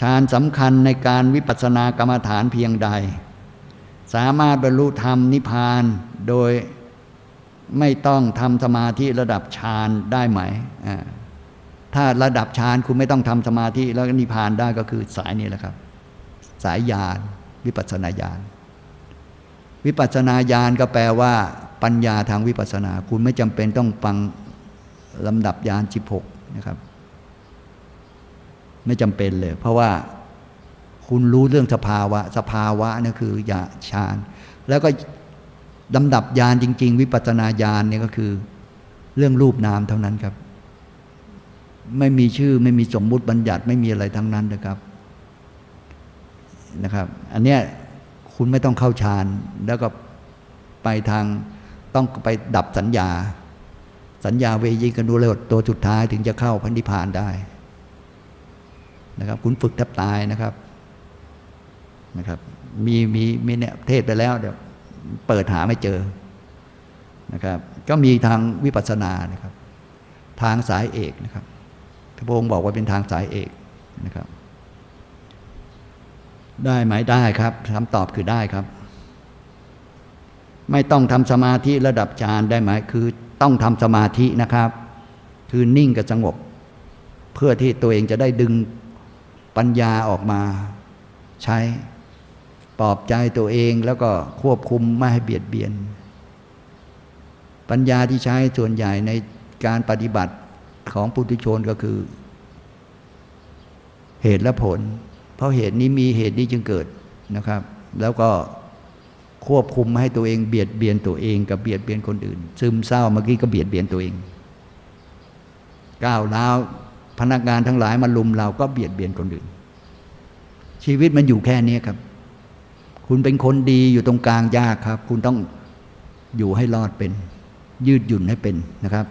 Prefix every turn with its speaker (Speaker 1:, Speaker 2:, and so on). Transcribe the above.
Speaker 1: ฌานสำคัญในการวิปัสสนากรรมฐานเพียงใด สามารถบรรลุธรรมนิพพานโดยไม่ต้องทำสมาธิระดับฌานได้ไหม ถ้าระดับฌานคุณไม่ต้องทำสมาธิแล้วนิพพานได้ก็คือสายนี้แหละครับ สายญาณวิปัสสนาญาณวิปัสสนาญาณก็แปลว่า ปัญญาทางวิปัสสนา คุณไม่จำเป็นต้องฟังลำดับญาณ16นะครับ ไม่จำเป็นเลย เพราะว่าคุณรู้เรื่องสภาวะ สภาวะนั่คือญาฌาน แล้วก็ลำดับญาณจริง ๆ วิปัสนาญาณเนี่ยก็คือ เรื่องรูปนามเท่านั้นครับ ไม่มีชื่อไม่มีสมมุติบัญญัติไม่มีอะไรทั้งนั้นนะครับนะครับ อันเนี้ยคุณไม่ต้องเข้าฌานแล้วก็ไปทางต้องไปดับสัญญา สัญญาเวยิกันดูเลยตัวสุดท้ายถึงจะเข้าพันธิพานได้ นะครับ คุณฝึกแทบตายนะครับนะครับ มีมีมีเนี่ยเทศไปแล้วเดี๋ยวเปิดหาไม่เจอนะครับ ก็มีทางวิปัสสนานะครับ ทางสายเอกนะครับพระองค์บอกว่าเป็นทางสายเอกนะครับ ได้ไหมได้ครับคำตอบคือได้ครับ ไม่ต้องทำสมาธิระดับฌานได้ไหมคือต้องทำสมาธินะครับ คือนิ่งกับสงบ เพื่อที่ตัวเองจะได้ดึง ปัญญาออกมาใช้ปลอบใจตัวเองแล้วก็ควบคุมไม่ให้เบียดเบียน ปัญญาที่ใช้ส่วนใหญ่ในการปฏิบัติของปุถุชนก็คือ เหตุและผล เพราะเหตุนี้มีเหตุนี้จึงเกิดนะครับ แล้วก็ควบคุมไม่ให้ตัวเองเบียดเบียนตัวเองกับเบียดเบียนคนอื่น ซึมเศร้าเมื่อกี้ก็เบียดเบียนตัวเองก้าวร้าว พนักงานทั้งหลายมาลุมเราก็เบียดเบียนคนอื่น ชีวิตมันอยู่แค่นี้ครับ คุณเป็นคนดีอยู่ตรงกลางยากครับ คุณต้องอยู่ให้รอดเป็น ยืดหยุ่นให้เป็นนะครับ